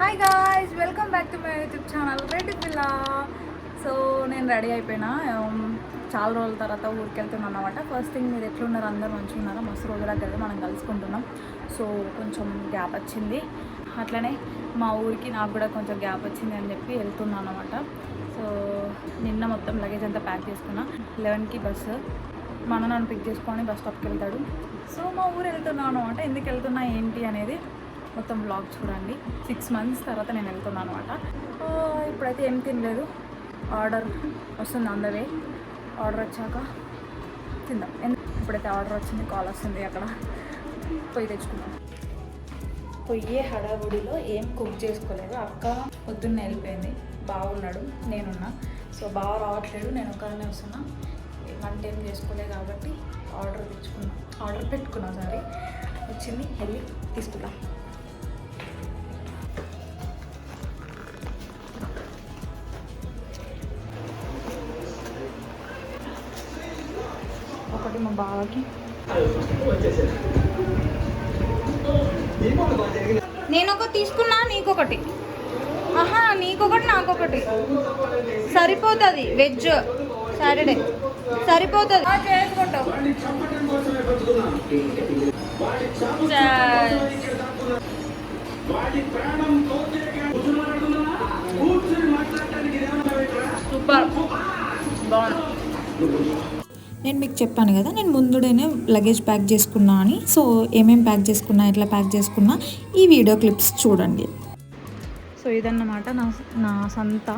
Hi guys welcome back to my YouTube channel Reddy పిల్ల so నేను ready అయిపోయినా. Um, చాలా రోజుల తర్వాత ఊరికి వెళ్తున్నాను అనమాట ఫస్ట్ థింగ్ మీరు ఎట్లున్నారు? అందరూ మంచిగా ఉన్నారా మస్తు రోజుల దగ్గర మనం కలుసుకుంటున్నాం. సో కొంచెం గ్యాప్ వచ్చింది. అట్లనే మా ఊరికి నాకు కూడా కొంచెం గ్యాప్ వచ్చింది అని చెప్పి వెళ్తున్నాను అనమాట సో నిన్న మొత్తం లగేజ్ అంతా ప్యాక్ చేసుకున్నా. లెవెన్కి బస్సు మన నన్ను పిక్ చేసుకొని బస్ స్టాప్కి వెళ్తాడు. సో మా ఊరు వెళ్తున్నాను అనమాట ఎందుకు వెళ్తున్నా ఏంటి అనేది మొత్తం బ్లాగ్ చూడండి. సిక్స్ మంత్స్ తర్వాత నేను వెళ్తున్నాను అనమాట ఇప్పుడైతే ఏం తినలేదు. ఆర్డర్ వస్తుంది అందవే ఆర్డర్ వచ్చాక తిందాం. ఇప్పుడైతే ఆర్డర్ వచ్చింది కాల్ వస్తుంది అక్కడ. పొయ్యి తెచ్చుకుందాం. పొయ్యే హడావుడిలో ఏం కుక్ చేసుకోలేదు అక్క పొద్దున్న వెళ్ళిపోయింది. బాగున్నాడు నేనున్నా. సో బాగా రావట్లేదు నేను ఒకరినే వస్తున్నా. వంట ఏం చేసుకోలేదు కాబట్టి ఆర్డర్ తెచ్చుకున్నా. ఆర్డర్ పెట్టుకున్నా సరే వచ్చింది వెళ్ళి తీసుకుందాం. ఒకటి మా బావకి. నేను ఒకటి తీసుకున్నా నీకొకటి. ఆహా నీకొకటి నాకొకటి. సరిపోతుంది వెజ్ సాటర్డే. సరిపోతుంది. చేసుకుంటావు. సూపర్. బాగుంది. నేను మీకు చెప్పాను కదా నేను ముందుడేనే లగేజ్ ప్యాక్ చేసుకున్నా అని. సో ఏమేం ప్యాక్ చేసుకున్నా ఎట్లా ప్యాక్ చేసుకున్నా ఈ వీడియో క్లిప్స్ చూడండి. సో ఇదన్నమాట నా నా సంత.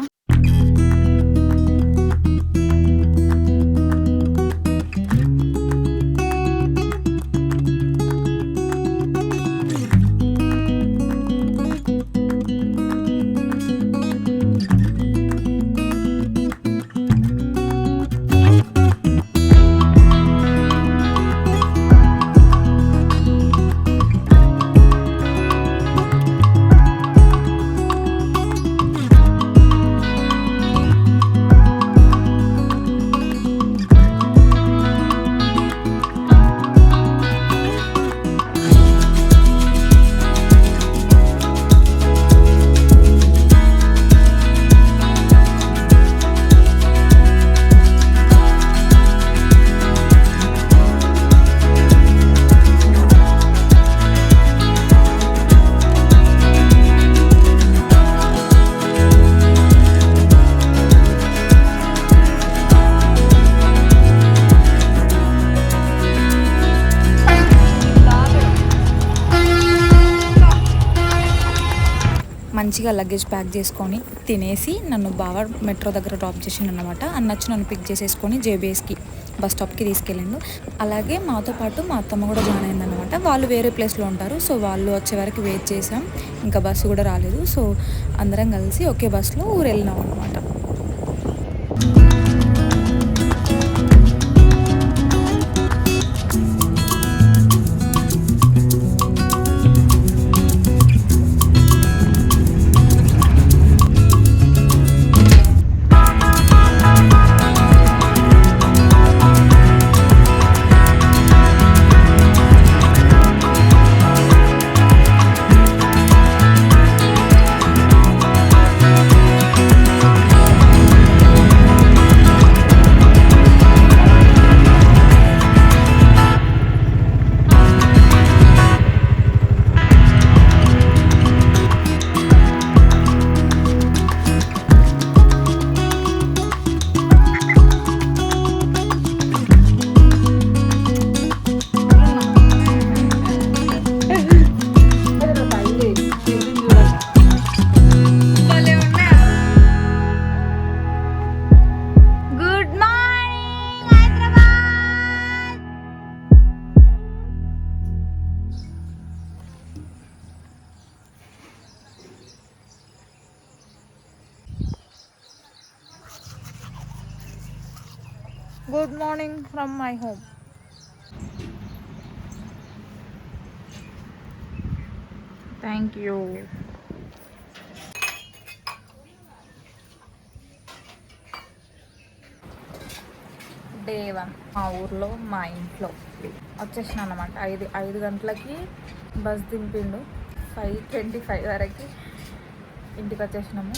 లగేజ్ ప్యాక్ చేసుకొని తినేసి నన్ను బాగా మెట్రో దగ్గర డ్రాప్ చేసిండు అనమాట అన్నచ్చి నన్ను పిక్ చేసేసుకొని జేబీఎస్కి బస్ స్టాప్కి తీసుకెళ్ళిండు. అలాగే మాతో పాటు మా అత్తమ్మ కూడా జాయిన్ అయిందనమాట వాళ్ళు వేరే ప్లేస్లో ఉంటారు. సో వాళ్ళు వచ్చే వరకు వెయిట్ చేసాం ఇంకా బస్సు కూడా రాలేదు. సో అందరం కలిసి ఒకే బస్సులో ఊరు వెళ్ళినాం అనమాట good morning from my home thank you day one మా ఊర్లో మా ఇంట్లో. వచ్చేసిన అనమాట ఐదు ఐదు గంటలకి బస్ దింపిండు. ఫైవ్ ట్వంటీ ఫైవ్ వరకు ఇంటికి వచ్చేసినాము.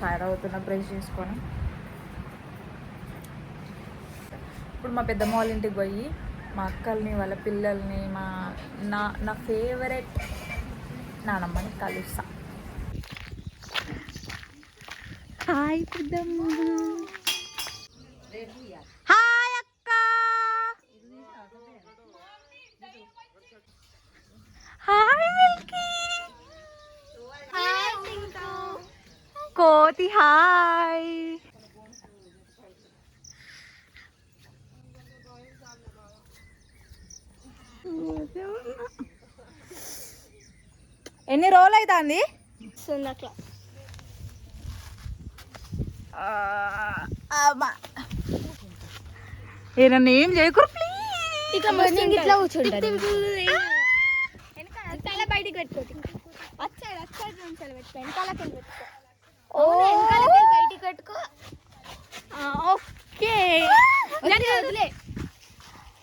చాయ్ తాగుతున్న బ్రష్ చేసుకొని. ఇప్పుడు మా పెద్దమ్మ వాళ్ళ ఇంటికి పోయి మా అక్కల్ని వాళ్ళ పిల్లల్ని మా నా నా ఫేవరెట్ నానమ్మని కలుస్తా. హాయ్ పెద్దమ్మ. హాయ్ అక్క. Hi Milky. కోతి హాయ్. ఎన్ని రోజులు అవుతుంది ఏ నన్ను ఏం చేయకూరు ప్లీజ్. ఇట్లా కూర్చుంటారు తల బయటికి వచ్చాడు వచ్చాడు నుంచి పెట్టుకో వెనకాలకి వెళ్ళి పెట్టుకో. ఓ. వెనకాలకి బయటికి పెట్టుకో. ఓకే. వదిలే.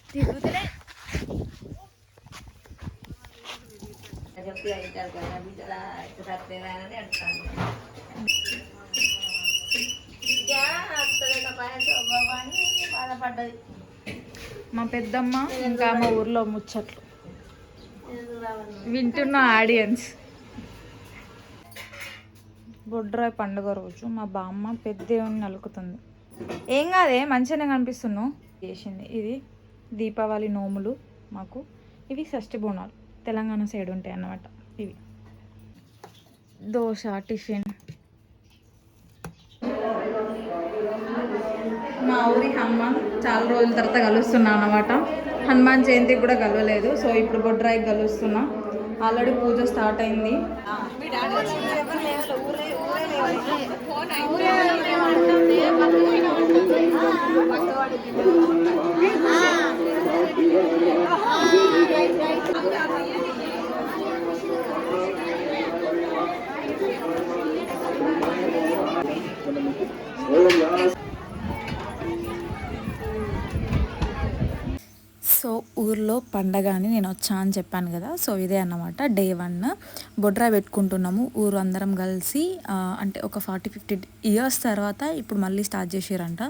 తిరుగుతులే మా పెద్దమ్మ ఇంకా మా ఊర్లో ముచ్చట్లు. వింటున్న ఆడియన్స్. బొడ్రాయి పండుగ రోజు మా బామ్మ పెద్ద దేవుని నలుకుతుంది. ఏం కాదే మంచిగానే కనిపిస్తున్నావు. చేసింది ఇది దీపావళి నోములు మాకు. ఇవి షష్ఠి బోనాలు. తెలంగాణ సైడ్ ఉంటాయి అన్నమాట ఇవి. దోశ టిఫిన్. మా ఊరి హనుమాన్ చాలా రోజుల తర్వాత కలుస్తున్నా అనమాట హనుమాన్ జయంతికి కూడా కలవలేదు సో ఇప్పుడు బొడ్రాయికి కలుస్తున్నా. ఆల్రెడీ పూజ స్టార్ట్ అయింది. సో ఊర్లో పండగ అని నేను వచ్చా అని చెప్పాను కదా సో ఇదే అన్నమాట. డే వన్ బొడ్రా పెట్టుకుంటున్నాము ఊరు అందరం కలిసి అంటే ఒక ఫార్టీ ఫిఫ్టీ ఇయర్స్ తర్వాత ఇప్పుడు మళ్ళీ స్టార్ట్ చేసారంట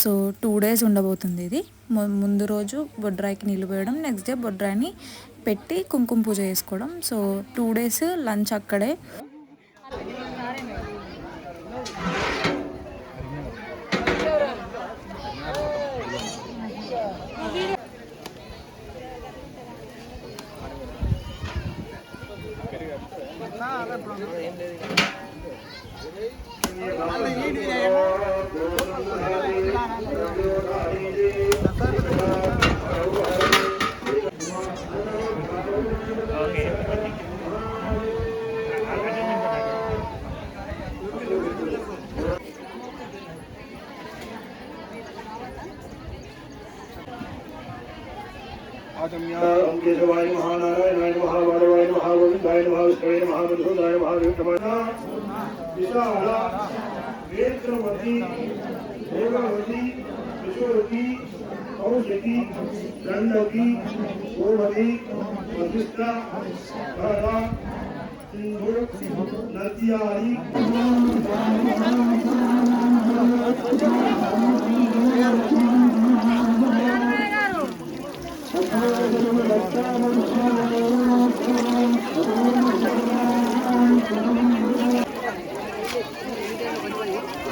సో టూ డేస్ ఉండబోతుంది ఇది. ముందు రోజు బొడ్రాయికి నీళ్ళు పోయడం నెక్స్ట్ డే బొడ్రాయిని పెట్టి కుంకుమ పూజ చేసుకోవడం. సో టూ డేస్ లంచ్ అక్కడే. वेत्रवती देववती विशोवती औषधी दंडवती गोमती वशिष्ठा भरा सिंधु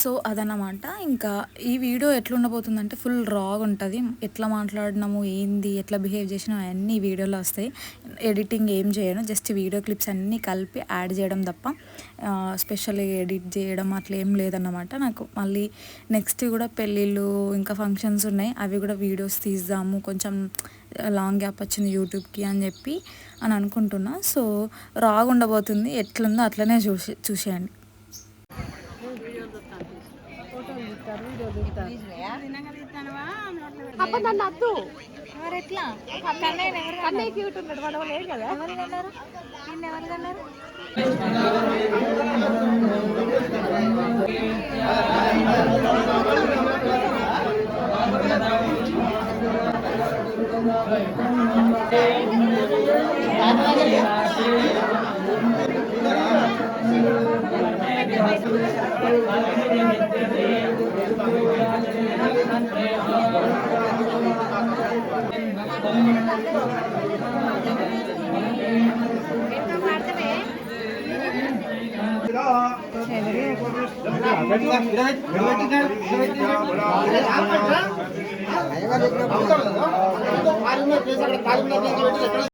సో అదన్నమాట. ఇంకా ఈ వీడియో ఎట్లా ఉండబోతుందంటే ఫుల్ రాగ్ ఉంటుంది ఎట్లా మాట్లాడినాము ఏంది ఎట్లా బిహేవ్ చేసినాము అవన్నీ వీడియోలో వస్తాయి. ఎడిటింగ్ ఏం చేయను జస్ట్ వీడియో క్లిప్స్ అన్నీ కలిపి యాడ్ చేయడం తప్ప స్పెషల్గా ఎడిట్ చేయడం అట్లా ఏం లేదన్నమాట. నాకు మళ్ళీ నెక్స్ట్ కూడా పెళ్ళిళ్ళు ఇంకా ఫంక్షన్స్ ఉన్నాయి. అవి కూడా వీడియోస్ తీద్దాము కొంచెం లాంగ్ గ్యాప్ వచ్చింది యూట్యూబ్కి అని చెప్పి అని అనుకుంటున్నా. సో రాగ్ ఉండబోతుంది ఎట్లుందో అట్లనే చూసి చూసేయండి. అప్ప నన్ను అద్దు కన్నయ్య క్యూట్ ఉన్నాడు వాడు లేడు కదా? నిన్న ఎవరు కన్నారు? ఎక్కడ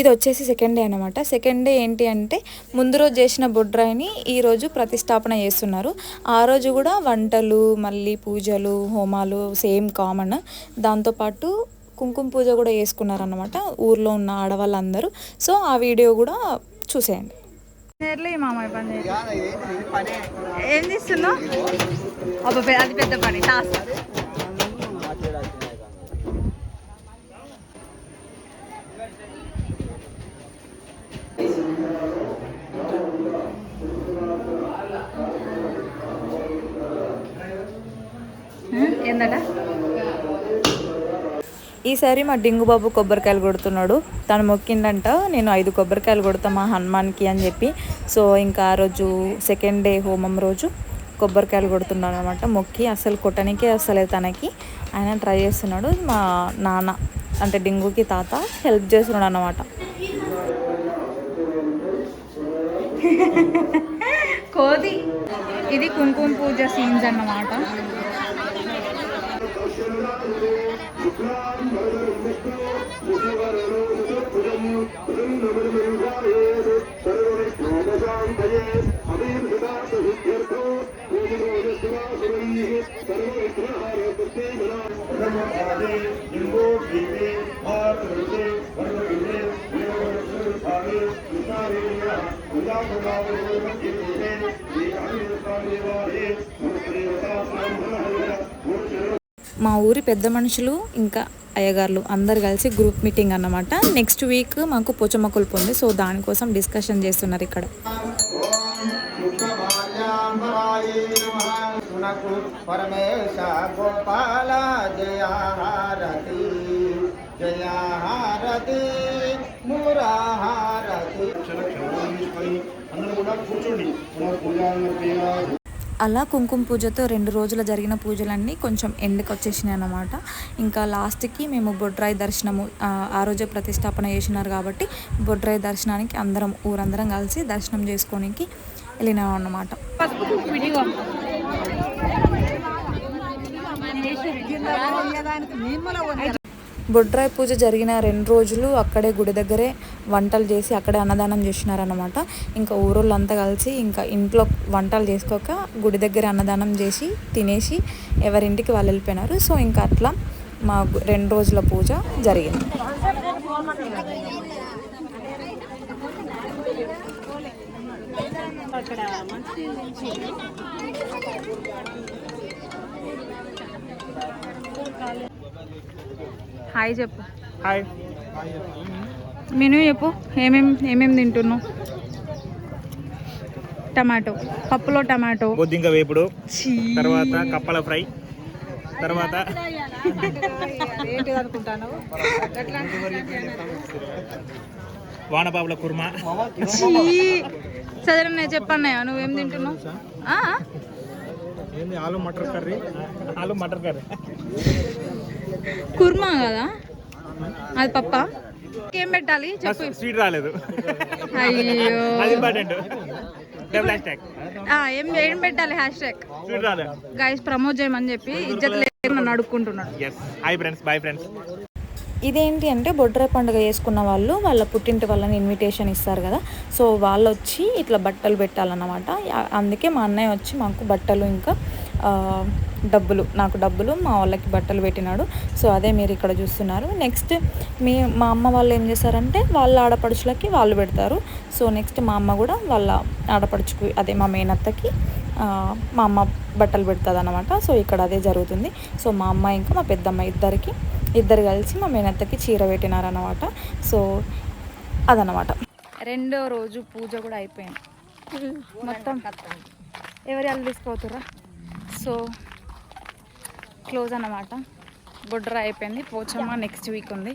ఇది వచ్చేసి సెకండ్ డే అనమాట సెకండ్ డే ఏంటి అంటే ముందు రోజు చేసిన బొడ్రాయిని ఈరోజు ప్రతిష్టాపన చేస్తున్నారు. ఆ రోజు కూడా వంటలు మళ్ళీ పూజలు హోమాలు సేమ్ కామన్. దాంతోపాటు కుంకుమ పూజ కూడా చేసుకున్నారనమాట ఊర్లో ఉన్న ఆడవాళ్ళందరూ. సో ఆ వీడియో కూడా చూసేయండి. మామయ్య పని ఏం తీస్తున్నావు అది పెద్ద పని టాస్క్. ఏందట ఈసారి మా డింగు బాబు కొబ్బరికాయలు కొడుతున్నాడు. తను మొక్కిండంట నేను ఐదు కొబ్బరికాయలు కొడతా మా హనుమాన్కి అని చెప్పి. సో ఇంకా ఆ రోజు సెకండ్ డే హోమం రోజు కొబ్బరికాయలు కొడుతున్నాడు అనమాట మొక్కి అసలు కొట్టడానికి అసలే తనకి. ఆయన ట్రై చేస్తున్నాడు. మా నాన్న అంటే డింగుకి తాత హెల్ప్ చేస్తున్నాడు అనమాట కోది ఇది కుంకుమ పూజ సీన్స్ అన్నమాట. మా ఊరి పెద్ద మనుషులు ఇంకా అయ్యగారులు అందరు కలిసి గ్రూప్ మీటింగ్ అన్నమాట. నెక్స్ట్ వీక్ మాకు పోచమ్మ కొలుపు ఉంది సో దానికోసం డిస్కషన్ చేస్తున్నారు ఇక్కడ. పరమేశ గోపాల జయాహారతి జయాహారతి మురాహారతి అందరూ కూడా కూర్చోండి. అలా కుంకుమ పూజతో రెండు రోజులు జరిగిన పూజలన్నీ కొంచెం ఎండ్కి వచ్చేసినాయి అన్నమాట. ఇంకా లాస్ట్కి మేము బొడ్రాయి దర్శనము ఆ, ఆ రోజే ప్రతిష్టాపన చేసినారు కాబట్టి బొడ్రాయి దర్శనానికి అందరం ఊరందరం కలిసి దర్శనం చేసుకోనికి వెళ్ళినాం అన్నమాట. బొడ్రాయి పూజ జరిగిన రెండు రోజులు అక్కడే గుడి దగ్గరే వంటలు చేసి అక్కడే అన్నదానం చేసినారన్నమాట. ఇంకా ఊరోళ్ళంతా కలిసి ఇంకా ఇంట్లో వంటలు చేసుకోక గుడి దగ్గర అన్నదానం చేసి తినేసి ఎవరింటికి వాళ్ళు వెళ్ళిపోయినారు. సో ఇంకా అట్లా మా రెండు రోజుల పూజ జరిగింది. హాయ్ చెప్పు. హాయ్. మెనూ చెప్పు ఏమేం ఏమేం తింటున్నావు? టమాటో పప్పులో టమాటో. బొద్దింక వేపుడు. తర్వాత కప్పల ఫ్రై తర్వాత వానపాపుల కుర్మా. ఛీ. చదరన్నయ్య చెప్పన్నయ్య నువ్వేం తింటున్నావు? ఆలు మటర్ కర్రీ? ఆలు మటర్ కర్రీ. కుర్మా కదా? అది పప్ప? ఏం పెట్టాలి? చెప్పు. స్వీట్ రాలేదు. అయ్యో. ఏం ఏం పెట్టాలి హ్యాష్ ట్యాగ్? గైస్ ప్రమోట్ చేయమని చెప్పి ఇజ్జత్ లేదు నన్ను అడుక్కుంటున్నాడు హాయ్ ఫ్రెండ్స్ బాయ్ ఫ్రెండ్స్ ఇదేంటి అంటే బొడ్రాయి పండుగ చేసుకున్న వాళ్ళు వాళ్ళ పుట్టింటి వాళ్ళని ఇన్విటేషన్ ఇస్తారు కదా. సో వాళ్ళు వచ్చి ఇట్లా బట్టలు పెట్టాలన్నమాట. అందుకే మా అన్నయ్య వచ్చి మాకు బట్టలు ఇంకా డబ్బులు నాకు డబ్బులు మా వాళ్ళకి బట్టలు పెట్టినాడు. సో అదే మీరు ఇక్కడ చూస్తున్నారు. నెక్స్ట్ మీ మా అమ్మ వాళ్ళు ఏం చేస్తారంటే వాళ్ళ ఆడపడుచులకి వాళ్ళు పెడతారు. సో నెక్స్ట్ మా అమ్మ కూడా వాళ్ళ ఆడపడుచుకు అదే మా మేనత్తకి మా అమ్మ బట్టలు పెడుతుంది అనమాట సో ఇక్కడ అదే జరుగుతుంది. సో మా అమ్మ ఇంకా మా పెద్దమ్మ ఇద్దరికి ఇద్దరు కలిసి మా మేనత్తకి చీర పెట్టినారనమాట సో అదనమాట రెండో రోజు పూజ కూడా అయిపోయింది. మొత్తం ఎవరి వాళ్ళు తీసుకోతురా సో క్లోజ్ అన్నమాట. బొడ్ర అయిపోయింది పోచమ్మ నెక్స్ట్ వీక్ ఉంది.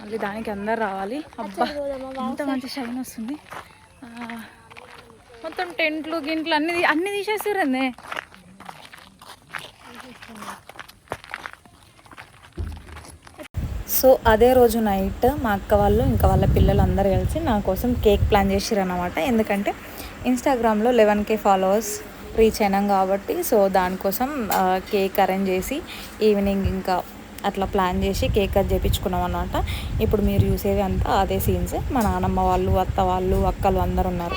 మళ్ళీ దానికి అందరు రావాలి. అబ్బా ఎంత మంచి షైన్ వస్తుంది. మొత్తం టెంట్లు గింట్లు అన్ని అన్ని తీసేసారండి సో అదే రోజు నైట్ మా అక్క వాళ్ళు ఇంకా వాళ్ళ పిల్లలు అందరు కలిసి నా కోసం కేక్ ప్లాన్ చేసిర్రు అనమాట ఎందుకంటే ఇన్స్టాగ్రామ్లో లెవెన్ కే ఫాలోవర్స్ రీచ్ అయినాం కాబట్టి సో దానికోసం కేక్ అరేంజ్ చేసి ఈవినింగ్ ఇంకా అట్లా ప్లాన్ చేసి కేక్ కట్ చేయించుకున్నాం అనమాట ఇప్పుడు మీరు చూసేది అంతా అదే సీన్స్ మా నానమ్మ వాళ్ళు అత్త వాళ్ళు అక్కలు అందరు ఉన్నారు.